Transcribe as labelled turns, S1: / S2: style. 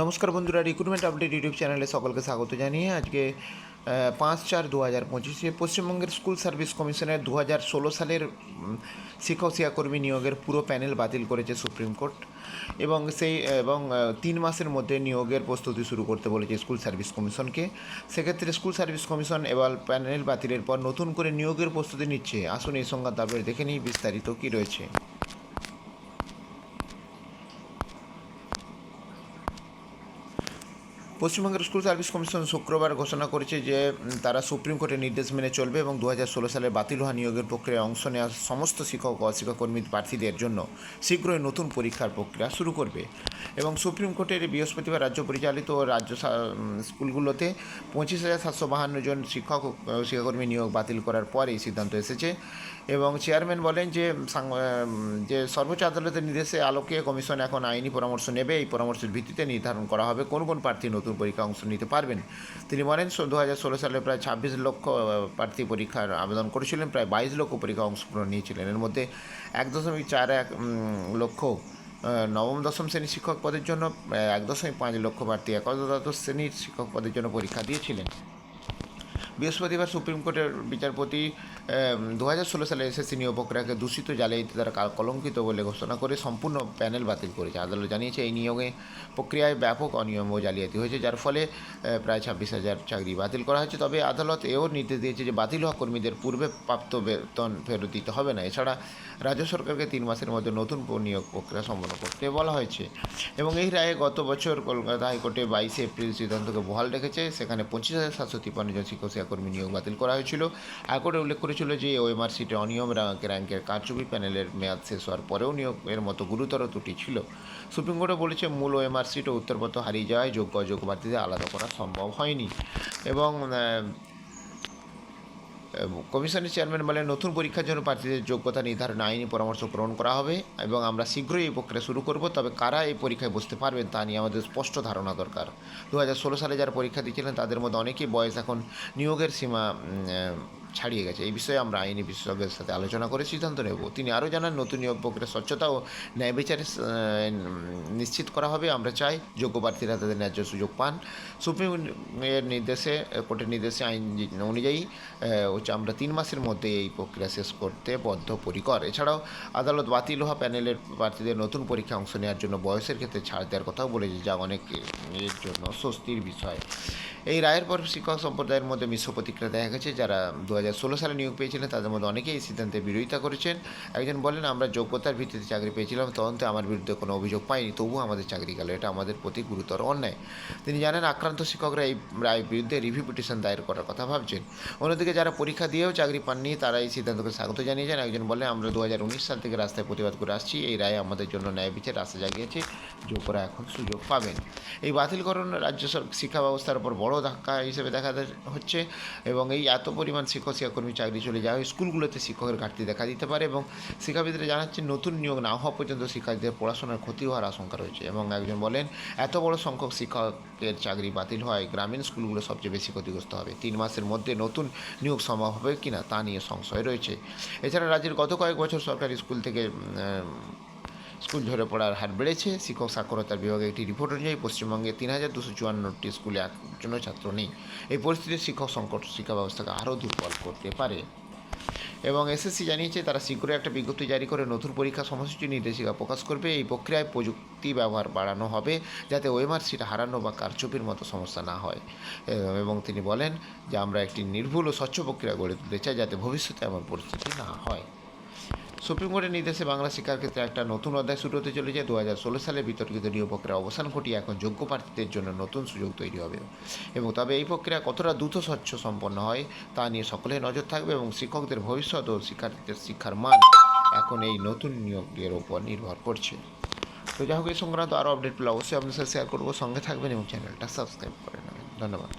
S1: নমস্কার বন্ধুরা recruitment update YouTube চ্যানেলে সকলকে স্বাগত জানিয়ে আজকে পাঁচ চার দু হাজার পঁচিশে পশ্চিমবঙ্গের স্কুল সার্ভিস কমিশনের দু হাজার ষোলো সালের শিক্ষক শিক্ষাকর্মী নিয়োগের পুরো প্যানেল বাতিল করেছে সুপ্রিম কোর্ট এবং সেই, এবং তিন মাসের মধ্যে নিয়োগের প্রস্তুতি শুরু করতে বলেছে স্কুল সার্ভিস কমিশনকে সেক্ষেত্রে স্কুল সার্ভিস কমিশন এবার প্যানেল বাতিলের পর নতুন করে নিয়োগের প্রস্তুতি নিচ্ছে। আসুন এই সংক্রান্ত আপডেট দেখে নিই বিস্তারিত কী রয়েছে। পশ্চিমবঙ্গের স্কুল সার্ভিস কমিশন শুক্রবার ঘোষণা করেছে যে তারা সুপ্রিম কোর্টের নির্দেশ মেনে চলবে এবং দু হাজার ষোলো সালে বাতিল হওয়া নিয়োগের প্রক্রিয়ায় অংশ নেওয়া সমস্ত শিক্ষক ও অশিক্ষাকর্মী প্রার্থীদের জন্য শীঘ্রই নতুন পরীক্ষার প্রক্রিয়া শুরু করবে। এবং সুপ্রিম কোর্টের বৃহস্পতিবার রাজ্য পরিচালিত রাজ্য স্কুলগুলোতে পঁচিশ হাজার সাতশো বাহান্ন জন শিক্ষক শিক্ষাকর্মী নিয়োগ বাতিল করার পর এই সিদ্ধান্ত এসেছে। এবং চেয়ারম্যান বলেন যে যে সর্বোচ্চ আদালতের নির্দেশে আলোকে কমিশন এখন আইনি পরামর্শ নেবে। এই পরামর্শের ভিত্তিতে নির্ধারণ করা হবে কোন কোন প্রার্থী নতুন পরীক্ষা অংশ নিতে পারবেন। তিনি বলেন দু হাজার ষোলো সালে প্রায় ছাব্বিশ লক্ষ প্রার্থী পরীক্ষার আবেদন করেছিলেন, প্রায় বাইশ লক্ষ পরীক্ষা অংশগ্রহণ নিয়েছিলেন। এর মধ্যে এক দশমিক চার এক লক্ষ নবম, দশম শ্রেণির শিক্ষক পদের জন্য এক দশমিক পাঁচ লক্ষ প্রার্থী, একাদশ শ্রেণির শিক্ষক পদের জন্য পরীক্ষা দিয়েছিলেন। বৃহস্পতিবার সুপ্রিম কোর্টের বিচারপতি দু হাজার ষোলো সালে এসএসসি নিয়োগ প্রক্রিয়াকে দূষিত জালিয়াতি দ্বারা কাল- কলঙ্কিত বলে ঘোষণা করে সম্পূর্ণ প্যানেল বাতিল করেছে। আদালত জানিয়েছে, এই নিয়োগে প্রক্রিয়ায় ব্যাপক অনিয়ম ও জালিয়াতি হয়েছে, যার ফলে প্রায় ছাব্বিশ হাজার চাকরি বাতিল করা হয়েছে। তবে আদালত এও নির্দেশ দিয়েছে যে বাতিল হওয়া কর্মীদের পূর্বে প্রাপ্ত বেতন ফেরত দিতে হবে না। এছাড়া রাজ্য সরকারকে তিন মাসের মধ্যে নতুন নিয়োগ প্রক্রিয়া সম্পন্ন করতে বলা হয়েছে। এবং এই রায়ে গত বছর কলকাতা হাইকোর্টে বাইশে এপ্রিল সিদ্ধান্তকে বহাল রেখেছে। সেখানে পঁচিশ হাজার সাতশো তিপ্পান্ন জন শিক্ষক শিক্ষাকর্মী নিয়োগ বাতিল করা হয়েছিল। হাইকোর্টে উল্লেখ করেছিল যে ওএমআর সিটে অনিয়ম র্যাঙ্ক র্যাঙ্কের কারচুপি প্যানেলের মেয়াদ শেষ হওয়ার পরেও নিয়োগের মতো গুরুতর ত্রুটি ছিল। সুপ্রিম কোর্টে বলেছে, মূল ওএমআর সিট উত্তরপত্র হারিয়ে যাওয়ায় যোগ্য অযোগ্য প্রার্থীদের আলাদা করা সম্ভব হয়নি। এবং কমিশনের চেয়ারম্যান বলেন, নতুন পরীক্ষার জন্য প্রার্থীদের যোগ্যতা নির্ধারণ আইনি পরামর্শ গ্রহণ করা হবে এবং আমরা শীঘ্রই এই প্রক্রিয়া শুরু করব, তবে কারা এই পরীক্ষায় বসতে পারবেন তা নিয়ে আমাদের স্পষ্ট ধারণা দরকার। দু হাজার ষোলো সালে যারা পরীক্ষা দিয়েছিলেন, তাদের মধ্যে অনেকেই বয়স এখন নিয়োগের সীমা ছাড়িয়ে গেছে। এই বিষয়ে আমরা আইনি বিশেষজ্ঞের সাথে আলোচনা করে সিদ্ধান্ত নেব। তিনি আরও জানান, নতুন নিয়োগ প্রক্রিয়া স্বচ্ছতা ও ন্যায় বিচারে নিশ্চিত করা হবে। আমরা চাই যোগ্য প্রার্থীরা তাদের ন্যায্য সুযোগ পান। সুপ্রিম এর নির্দেশে, কোর্টের নির্দেশে আইন অনুযায়ী হচ্ছে আমরা তিন মাসের মধ্যে এই প্রক্রিয়া শেষ করতে বদ্ধপরিকর। এছাড়াও আদালত বাতিল হওয়া প্যানেলের প্রার্থীদের নতুন পরীক্ষা অংশ নেওয়ার জন্য বয়সের ক্ষেত্রে ছাড় দেওয়ার কথাও বলেছে, যা অনেক এর জন্য স্বস্তির বিষয়। এই রায়ের পর শিক্ষক সম্প্রদায়ের মধ্যে মিশ্র প্রতিক্রিয়া দেখা গেছে, যারা দু হাজার ষোলো সালে নিয়োগ পেয়েছিলেন, তাদের মধ্যে অনেকেই এই সিদ্ধান্তের বিরোধিতা করেছেন। একজন বলেন, আমরা যোগ্যতার ভিত্তিতে চাকরি পেয়েছিলাম, তদন্তে আমার বিরুদ্ধে কোনো অভিযোগ পাইনি, তবুও আমাদের চাকরি গেল। এটা আমাদের প্রতি গুরুতর অন্যায়। তিনি জানেন, আক্রান্ত শিক্ষকরা এই রায়ের বিরুদ্ধে রিভিউ পিটিশন দায়ের করার কথা ভাবছেন। অন্যদিকে যারা পরীক্ষা দিয়েও চাকরি পাননি তারা এই সিদ্ধান্তকে স্বাগত জানিয়েছেন একজন বলেন, আমরা দু হাজার উনিশ সাল থেকে রাস্তায় প্রতিবাদ করে আসছি। এই রায় আমাদের জন্য ন্যায় বিচার, আশা জাগিয়েছে যোগ্যরা এখন সুযোগ পাবেন। এই বাতিলকরণ রাজ্য শিক্ষা ব্যবস্থার উপর বড় ধাক্কা হিসেবে দেখা হচ্ছে এবং এই এত পরিমাণ শিক্ষক শিক্ষাকর্মী চাকরি চলে যাওয়া স্কুলগুলোতে শিক্ষকের ঘাটতি দেখা দিতে পারে এবং শিক্ষাবিদরা জানাচ্ছেন নতুন নিয়োগ না হওয়া পর্যন্ত শিক্ষার্থীদের পড়াশোনার ক্ষতি হওয়ার আশঙ্কা রয়েছে এবং একজন বলেন, এত বড় সংখ্যক শিক্ষকের চাকরি বাতিল হওয়ায় গ্রামীণ স্কুলগুলো সবচেয়ে বেশি ক্ষতিগ্রস্ত হবে। তিন মাসের মধ্যে নতুন নিয়োগ সম্ভব হবে কিনা তা নিয়ে সংশয় রয়েছে। এছাড়া রাজ্যের গত কয়েক বছর সরকারি স্কুল থেকে স্কুল ঝরে পড়ার হার বেড়েছে। শিক্ষক সাক্ষরতার বিভাগে একটি রিপোর্ট অনুযায়ী পশ্চিমবঙ্গে তিন হাজার দুশো চুয়ান্নটি স্কুলে একজনও ছাত্র নেই। এই পরিস্থিতির শিক্ষক সংকট শিক্ষা ব্যবস্থাকে আরও দুর্বল করতে পারে। এবং এসএসসি জানিয়েছে, তারা শীঘ্রই একটা বিজ্ঞপ্তি জারি করে নতুন পরীক্ষা সময়সূচি নির্দেশিকা প্রকাশ করবে। এই প্রক্রিয়ায় প্রযুক্তি ব্যবহার বাড়ানো হবে যাতে ওএমআর সিট হারানো বা কারচুপির মতো সমস্যা না হয়। এবং তিনি বলেন যে, আমরা একটি নির্ভুল ও স্বচ্ছ প্রক্রিয়া গড়ে তুলতে চাই যাতে ভবিষ্যতে এমন পরিস্থিতি না হয়। সুপ্রিম কোর্টের নির্দেশে বাংলা শিক্ষার ক্ষেত্রে একটা নতুন অধ্যায় শুরু হতে চলেছে। দু হাজার ষোলো সালে বিতর্কিত নিয়োগ প্রক্রিয়া অবসান ঘটিয়ে এখন যোগ্য প্রার্থীদের জন্য নতুন সুযোগ তৈরি হবে। এবং তবে এই প্রক্রিয়া কতটা দ্রুত স্বচ্ছ সম্পন্ন হয়, তা নিয়ে সকলের নজর থাকবে এবং শিক্ষকদের ভবিষ্যৎ ও শিক্ষার্থীদের শিক্ষার মান এখন এই নতুন নিয়োগের ওপর নির্ভর করছে। তো যাই হোক, এই সংক্রান্ত আরও আপডেট পেলে অবশ্যই আপনার সাথে শেয়ার করব। সঙ্গে থাকবেন এবং চ্যানেলটা সাবস্ক্রাইব করে নেবেন। ধন্যবাদ।